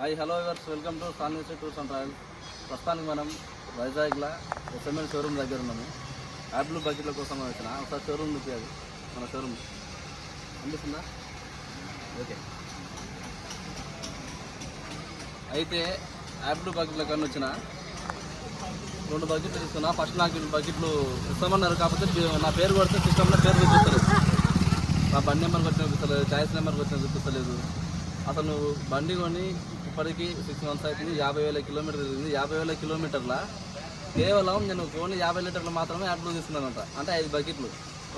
Hi hello yours welcome to సాన్వేసి tours and travels. ప్రస్తుతానికి మనం వైజాగ్లో ఎస్ఎంఎల్ షోరూమ్ దగ్గర ఉన్నాము. యాప్లు బకెట్ల కోసం వచ్చిన. ఒకసారి షోరూమ్ చూపించాలి మన షోరూమ్. అనిపిస్తుందా ఓకే. అయితే యాప్లు బకెట్ల కన్నా వచ్చిన రెండు బకెట్లు తీసుకున్నా. ఫస్ట్ నాకు ఈ బకెట్లు ఇస్తామన్నారు కాకపోతే నా పేరు కొడితే సిస్టంలో పేరు చూపిస్తలేదు. నా బండి నెంబర్కి వచ్చిన చూపిస్తలేదు ఛాయిస్ నెంబర్కి వచ్చిన చూపిస్తలేదు. అసలు నువ్వు బండి కొని ఇప్పటికి సిక్స్ మంత్స్ అవుతుంది యాభై వేల కిలోమీటర్ తిరిగింది. యాభై వేల కిలోమీటర్ల కేవలం నేను ఓన్లీ యాభై లీటర్లు మాత్రమే అడ్లు తీసుకున్నానంట. అంటే ఐదు బకెట్లు.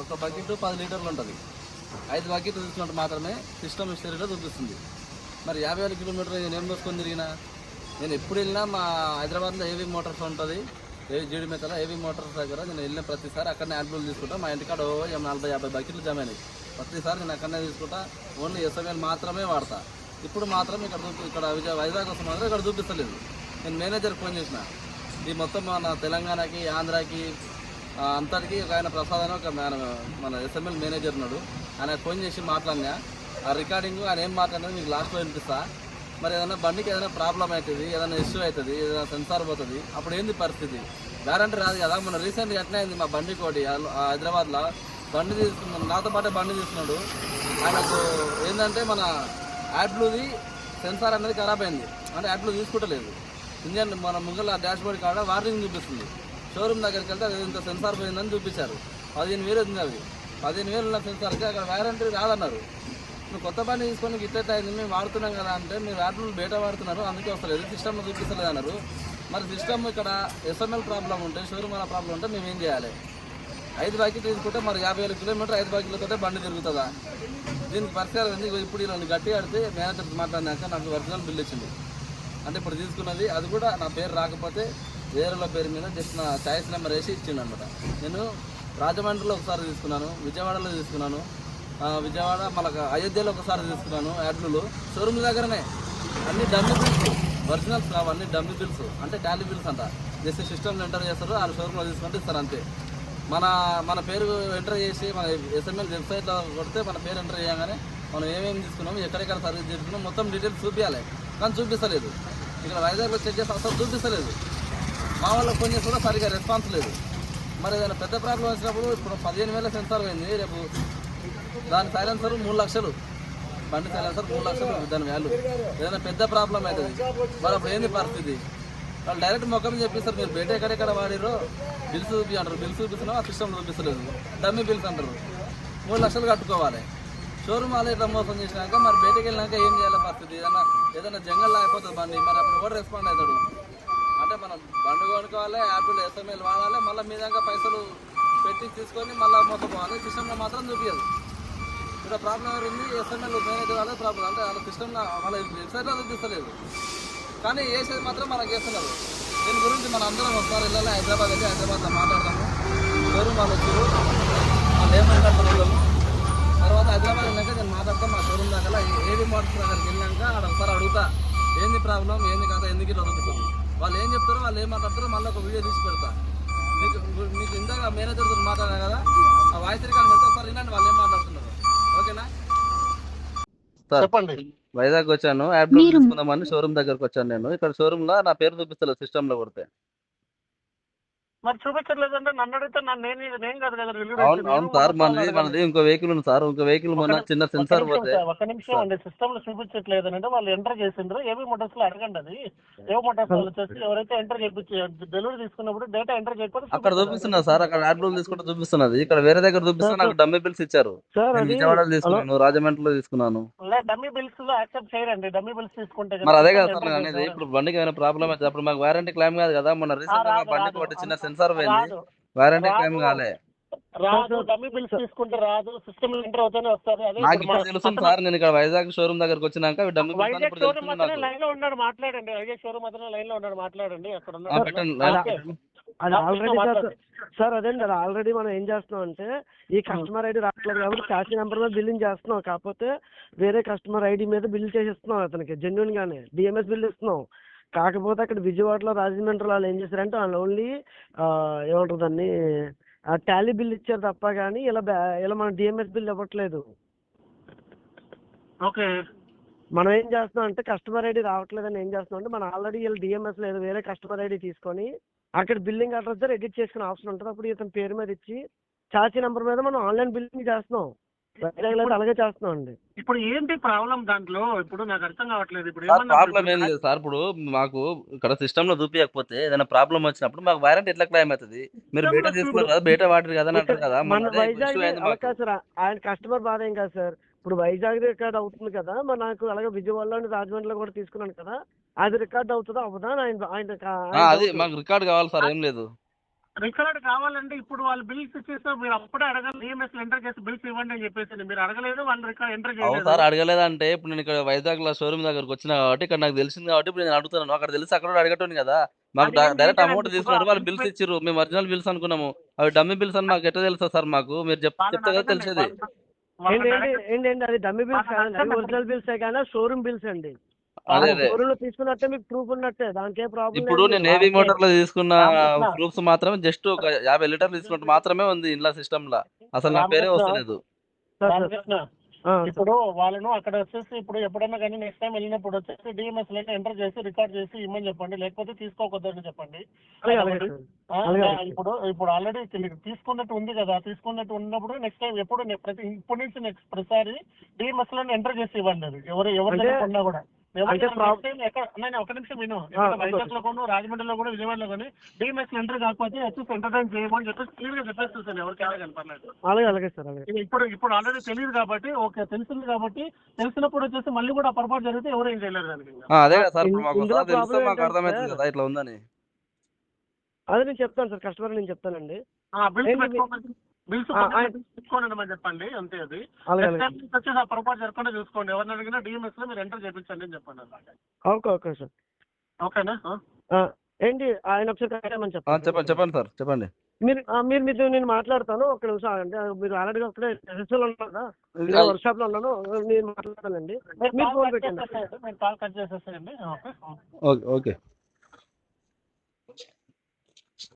ఒక బకెట్ పది లీటర్లు ఉంటుంది. ఐదు బకెట్లు తీసుకున్నట్టు మాత్రమే సిస్టమ్ హిస్టరీలో చూపిస్తుంది. మరి యాభై వేల కిలోమీటర్లు నేను ఏం దోసుకొని తిరిగినా? నేను ఎప్పుడు వెళ్ళినా మా హైదరాబాద్లో ఏవి మోటార్స్ ఉంటుంది. ఏవి జీడి మెత్తల ఏవి మోటార్స్ దగ్గర నేను వెళ్ళిన ప్రతిసారి అక్కడనే అడ్లు తీసుకుంటా. మా ఇంటికాడ ఓ నలభై యాభై బకెట్లు జమ అయినాయి. ప్రతిసారి నేను అక్కడనే తీసుకుంటా. ఓన్లీ ఎస్ఎంఎల్ మాత్రమే వాడతా. ఇప్పుడు మాత్రం ఇక్కడ చూపి ఇక్కడ విజయ వైజాగ్ కోసం మాత్రం ఇక్కడ చూపిస్తలేదు. నేను మేనేజర్కి ఫోన్ చేసిన. ఈ మొత్తం మన తెలంగాణకి ఆంధ్రాకి అంతటికి ఒక ఆయన ప్రసాద్ అని ఒక మన మన ఎస్ఎంఎల్ మేనేజర్ ఉన్నాడు. ఆయన ఫోన్ చేసి మాట్లాడినా. ఆ రికార్డింగ్ ఆయన ఏం మాట్లాడినా మీకు లాస్ట్లో వినిపిస్తా. మరి ఏదైనా బండికి ఏదైనా ప్రాబ్లం అవుతుంది ఏదైనా ఇష్యూ అవుతుంది ఏదైనా సెన్సార్ పోతుంది అప్పుడు ఏంది పరిస్థితి? గ్యారంటీ రాదు కదా. మన రీసెంట్గా ఎట్లా అయింది మా బండి కోటి? హైదరాబాద్లో బండి తీసుకున్నాడు నాతో పాటే బండి తీసుకున్నాడు. ఆయనకు ఏంటంటే మన యాడ్లుది సెన్సార్ అనేది ఖరాబ్ అయింది. అంటే యాడ్లు తీసుకుంటలేదు. ఇంజన్ మన ముంగల డాష్ బోర్డ్ కాడ వార్నింగ్ చూపిస్తుంది. షోరూమ్ దగ్గరికి వెళ్తే అది ఇంత సెన్సార్ పోయిందని చూపించారు. పదిహేను వేలు ఉంది అది. పదిహేను వేలు ఉన్న సెన్సార్కి అక్కడ వారంటీ రాదన్నారు. నువ్వు కొత్త బండి తీసుకొని ఇట్లయితే అయింది? మేము వాడుతున్నాం కదా అంటే మీరు యాప్లు బయట వాడుతున్నారు. అందుకే వస్తలేదు. సిస్టమ్లో చూపిస్తలేదు అన్నారు. మరి సిస్టమ్ ఇక్కడ ఎస్ఎంఎల్ ప్రాబ్లం ఉంటే షోరూమ్ అలా ప్రాబ్లం ఉంటే మేము ఏం చేయాలి? ఐదు బైకులు తీసుకుంటే మరి యాభై వేల కిలోమీటర్ ఐదు బైకులతో బండి తిరుగుతుందా? దీనికి పరిసరాలు ఎందుకు ఇప్పుడు నన్ను గట్టి ఆడితే మేనేజర్కి మాట్లాడినాక నాకు ఒరిజినల్ బిల్ ఇచ్చింది అంటే ఇప్పుడు తీసుకున్నది అది కూడా నా పేరు రాకపోతే వేరేల పేరు మీద జస్ట్ నా ఛాయిస్ నెంబర్ వేసి ఇచ్చిండు అనమాట నేను రాజమండ్రిలో ఒకసారి తీసుకున్నాను విజయవాడలో తీసుకున్నాను విజయవాడ మళ్ళీ అయోధ్యలో ఒకసారి తీసుకున్నాను యాడ్లు షోరూమ్ దగ్గరనే. అన్ని డమ్మి బిల్స్ ఒరిజినల్స్ కావు అన్ని డమ్మి బిల్స్ అంటే టాలీ బిల్స్ అంట. జస్ట్ సిస్టమ్లో ఎంటర్ చేస్తారు ఆ షోరూమ్లో తీసుకుంటే ఇస్తారు అంతే. మన మన పేరు ఎంటర్ చేసి మన ఎస్ఎంఎల్ వెబ్సైట్లో కొడితే మన పేరు ఎంటర్ చేయగానే మనం ఏమేమి తీసుకున్నాము ఎక్కడెక్కడ సర్వీస్ చేసుకున్నాం మొత్తం డీటెయిల్స్ చూపించాలి కానీ చూపిస్తలేదు. ఇక్కడ వైజాగ్లో చెక్ చేస్తే అసలు చూపిస్తలేదు. మా వాళ్ళకి ఫోన్ చేసి కూడా సరిగా రెస్పాన్స్ లేదు. మరి ఏదైనా పెద్ద ప్రాబ్లం వచ్చినప్పుడు ఇప్పుడు పదిహేను వేల సెన్సార్ పోయింది. రేపు? దాని సైలెన్సర్ మూడు లక్షలు. బండి సైలెన్సర్ మూడు లక్షలు దాని వాల్యూ ఏదైనా పెద్ద ప్రాబ్లం అవుతుంది. మరి అప్పుడు ఏంది పరిస్థితి? వాళ్ళు డైరెక్ట్ ముఖం చెప్పిస్తారు మీరు బయట ఎక్కడెక్కడ వాడిరో బిల్స్ చూపి అంటారు బిల్స్ చూపిస్తున్నాం ఆ సిస్టమ్ చూపిస్తలేదు. డమ్మీ బిల్స్ అంటారు. మూడు లక్షలు కట్టుకోవాలి. షోరూమ్ వాళ్ళు ఇట్లా మోసం చేసినాక మరి బయటకు వెళ్ళినాక ఏం చేయాలి పరిస్థితి? ఏదైనా ఏదైనా జంగల్లో అయిపోతుంది బండి. మరి అప్పుడు కూడా రెస్పాండ్ అవుతాడు? అంటే మనం బండి కొనుక్కోవాలి యాపిల్ ఎస్ఎంఎల్ వాడాలి మళ్ళీ మీ దాకా పైసలు పెట్టి తీసుకొని మళ్ళీ మోసపోవాలి. సిస్టంలో మాత్రం చూపించదు ఇక్కడ ప్రాబ్లం ఎవరింది ఎస్ఎంఎల్ మేనేజర్ వాళ్ళే ప్రాబ్లం అంటే వాళ్ళ సిస్టంలో వాళ్ళ వెబ్సైట్లో చూపిస్తలేదు. కానీ వేసేది మాత్రం మనకు చేస్తున్నారు దీని గురించి మన అందరం ఒకసారి వెళ్ళాలి. హైదరాబాద్ వెళ్ళి హైదరాబాద్లో మాట్లాడదాము. షోరూమ్ వాళ్ళు వచ్చారు. వాళ్ళు ఏమంటారు తర్వాత హైదరాబాద్ వెళ్ళాక నేను మాట్లాడతాను. మా షోరూమ్ దగ్గర ఏది మోటార్స్ దగ్గరికి వెళ్ళాక ఆడ ఒకసారి అడుగుతా ఏంది ప్రాబ్లం? ఏంది కథ? ఎందుకు ఇట్లా చూపిస్తుంది వాళ్ళు ఏం చెప్తారో వాళ్ళు ఏం మాట్లాడతారో మళ్ళీ ఒక వీడియో తీసి పెడతా. మీకు మీకు ఇందాక మేనేజర్తో మాట్లాడారు కదా? ఆ వాయిస్ రికార్డు పెడితే ఒకసారి వినండి వాళ్ళు ఏం చెప్పండి. వైజాగ్ వచ్చాను యాప్ తీసుకుందామని షోరూమ్ దగ్గరకు వచ్చాను నేను. ఇక్కడ షోరూమ్లో నా పేరు చూపిస్తలేదు సిస్టమ్లో కొడితే. మరి చూపించట్లేదంటే నన్ను అడిగితే నన్ను నేను నేను కాదు కదా అవును అవును సార్ మనది మనది ఇంకో వెహికల్ ఉంది సార్. ఇంకో వెహికల్ మొన్న చిన్న సెన్సార్ పోతే. ఒక నిమిషం అండి. సిస్టమ్లో చూపించట్లేదు అంటే వాళ్ళు ఎంటర్ చేసిండ్రు. ఏవి మోటార్స్లో అడగండి అది ఏవో మోటార్స్ వాళ్ళు వచ్చేసి ఎవరైతే ఎంటర్ చేయించి డెలివరీ తీసుకున్నప్పుడు డేటా ఎంటర్ చేయకపోతే అక్కడ చూపిస్తున్నా సార్ అక్కడ యాప్ తీసుకుంటే చూపిస్తున్నది. ఇక్కడ వేరే దగ్గర చూపిస్తే నాకు డమ్మీ బిల్స్ ఇచ్చారు. విజయవాడలో తీసుకున్నాను రాజమండ్రిలో తీసుకున్నాను. డమ్మీ బిల్స్లో యాక్సెప్ట్ చేయరండి. డమ్మీ బిల్స్ తీసుకుంటే మరి అదే కదా సార్ అనేది. ఇప్పుడు బండికి ఏమైనా ప్రాబ్లం అయితే అప్పుడు మాకు వారంటీ క్లైమ్ కాదు కదా. మొన్న రీసెంట్గా బండికి. ఒకటి చిన్న సెన్సార్ పోయింది. వారంటీ. క్లైమ్ కాలే. రాదు. డమ్మీ బిల్స్ తీసుకుంటే రాదు. సిస్టమ్ ఎంటర్ అవుతూనే వస్తారు అదే నాకు ఇప్పుడు ఇప్పుడు మన- తెలుస్తుంది సార్ నేను ఇక్కడ వైజాగ్ షోరూమ్ దగ్గరకు వచ్చినాక డమ్మీ వైజాగ్ షోరూమ్ నాకు. లైన్లో ఉన్నాడు మాట్లాడండి. వైజాగ్ షోరూమ్ అతనే లైన్లో ఉన్నాడు మాట్లాడండి. అక్కడ ఉన్నాడు. అది ఆల్రెడీ సార్. సార్ అదేంటి అది ఆల్రెడీ మనం ఏం చేస్తున్నాం అంటే ఈ కస్టమర్ ఐడి రావట్లేదు కాబట్టి చాసీ నెంబర్ మీద బిల్లింగ్ చేస్తున్నాం. కాకపోతే వేరే కస్టమర్ ఐడి మీద బిల్ చేసిస్తున్నాం అతనికి జెన్యున్ గానే. డిఎంఎస్ బిల్ ఇస్తున్నాం. కాకపోతే అక్కడ విజయవాడలో రాజమండ్రిలో వాళ్ళు ఏం చేశారంటే వాళ్ళు ఓన్లీ ఏమంటారు దాన్ని టాలీ బిల్ ఇచ్చారు తప్ప కానీ ఇలా ఇలా మన డిఎంఎస్ బిల్ ఇవ్వట్లేదు. ఓకే. మనం ఏం చేస్తున్నాం అంటే కస్టమర్ ఐడి రావట్లేదని ఏం చేస్తున్నాం అంటే మనం ఆల్రెడీ వీళ్ళు డిఎంఎస్ లేదు వేరే కస్టమర్ ఐడి తీసుకొని అక్కడ బిల్లింగ్ అడ్రస్ దగ్గర ఎడిట్ చేసుకునే ఆప్షన్ ఉంటుంది. అప్పుడు ఇతని పేరు మీద ఇచ్చి చార్జీ నెంబర్ మీద మనం ఆన్లైన్ బిల్లింగ్ చేస్తున్నాం. అలాగే చేస్తున్నాం అండి ఇప్పుడు ఏంటి ప్రాబ్లం దాంట్లో? ఇప్పుడు నాకు అర్థం కావట్లేదు. ఇప్పుడు ప్రాబ్లం ఏం లేదు సార్. ఇప్పుడు మాకు ఇక్కడ సిస్టమ్లో చూపించకపోతే ఏదైనా ప్రాబ్లం వచ్చినప్పుడు మాకు వారంటీ ఎట్లా క్లైమ్ అవుతుంది? మీరు బయట తీసుకున్నారు. కదా బయట వాటర్ కదా అని అంటారు కదా మన వైజాగ్ సార్ ఆయన కస్టమర్ బాధ ఏం కాదు సార్. ఇప్పుడు వైజాగ్ రికార్డ్ అవుతుంది కదా మరి నాకు అలాగే విజయవాడలో రాజమండ్రిలో కూడా తీసుకున్నాను కదా అది రికార్డ్ అవుతుందా అవుదా అని ఆయన ఆయన అది మాకు రికార్డ్ కావాలి సార్ ఏం లేదు. రికార్డ్ కావాలంటే ఇప్పుడు వాళ్ళు బిల్స్ ఇచ్చేస్తే మీరు అప్పుడే అడగాలి. డిఎంఎస్ ఎంటర్ చేసి బిల్స్ ఇవ్వండి అని చెప్పేసి మీరు అడగలేదు వాళ్ళు రికార్డ్ ఎంటర్ చేయలేదు. సార్ అడగలేదంటే ఇప్పుడు నేను ఇక్కడ వైజాగ్లో షోరూమ్ దగ్గరకు వచ్చిన కాబట్టి ఇక్కడ నాకు తెలిసింది కాబట్టి ఇప్పుడు నేను అడుగుతున్నాను. అక్కడ తెలిసి అక్కడ కూడా అడగటం కదా. మాకు డైరెక్ట్. అమౌంట్ తీసుకున్నారు వాళ్ళు బిల్స్ ఇచ్చారు మేము ఒరిజినల్ బిల్స్ అనుకున్నాము. అవి డమ్మీ బిల్స్ అని మాకు ఎట్లా తెలుసా సార్ మాకు? మీరు చెప్తే కదా. తెలిసేది. వాళ్ళని- వాళ్ళని ఏంటి ఏంటి అడగండి. ఏంటి ఏంటి అది డమ్మీ బిల్స్ కాదండి. ఒరిజినల్ బిల్స్ కానీ షోరూమ్ బిల్స్ అండి. తీసుకున్నట్టే మీకు ప్రూఫ్ ఉన్నట్టే. దానికి ప్రాబ్లం ఇప్పుడు నేను ఏవి మోటార్లో తీసుకున్న. ప్రూఫ్స్ మాత్రమే జస్ట్ ఒక యాభై లీటర్లు తీసుకున్నట్టు మాత్రమే ఉంది ఇంట్లో సిస్టమ్లో అసలు నా పేరే. వస్తలేదు. ఇప్పుడు వాళ్ళను అక్కడ వచ్చేసి ఇప్పుడు ఎప్పుడైనా కానీ నెక్స్ట్ టైం వెళ్ళినప్పుడు వచ్చేసి డిఎంఎస్లో ఎంటర్ చేసి రికార్డ్ చేసి ఇమ్మని చెప్పండి. లేకపోతే తీసుకోకూడదని చెప్పండి. ఇప్పుడు ఇప్పుడు ఆల్రెడీ తీసుకున్నట్టు ఉంది కదా. తీసుకున్నట్టు ఉన్నప్పుడు నెక్స్ట్ టైం ఎప్పుడు ప్రతి ఇప్పటి నుంచి నెక్స్ట్ ప్రతిసారి డిఎంఎస్లో ఎంటర్ చేసి ఇవ్వండి అది. ఎవరు ఎవరి ఉన్నా కూడా. అంటే ఒక నిమిషం విను. రాజమండ్రిలో కూడా విజయవాడలో కానీ డిఎంఎస్ ఎంటర్ కాకపోతే వచ్చి ఎంటర్టైన్ చేయమని క్లియర్గా కనపడలేదు అలాగే అలాగే సార్ అలాగే. ఇప్పుడు ఇప్పుడు ఆల్రెడీ తెలియదు కాబట్టి ఓకే తెలిసింది కాబట్టి తెలిసినప్పుడు వచ్చేసి మళ్ళీ కూడా ఆ పొరపాటు జరిగితే ఎవరు ఏం చేయలేరు దానికి ఇంకా. ఆ, అదే సార్ మాకు అర్థమవుతుంది కదా ఇట్లా ఉందని. అదే నేను చెప్తాను సార్ కస్టమర్ నేను చెప్తానండి. బిల్స్ పెట్టుకోండి అని చెప్పండి అంతే అది. వచ్చేసి ఆ పొరపాటు జరగకుండా చూసుకోండి. ఎవరిని అడిగినా డిఎంఎస్లో మీరు ఎంటర్ చేయించండి అని చెప్పండి అన్నమాట. Okay okay sir. ఓకేనా? ఏంటి ఆయన ఒకసారి కట్టేయమని ఆ, చెప్పండి. చెప్పండి చెప్పండి సార్ చెప్పండి. మీరు మీరు మీతో నేను మాట్లాడతాను ఒక నిమిషం అంటే మీరు ఆల్రెడీ అక్కడే ఎస్ఎస్ఎల్ ఉన్నారు? కదా నేను వర్క్ షాప్లో ఉన్నాను నేను మాట్లాడతానండి మీరు ఫోన్ కట్ పెట్టండి. Okay okay.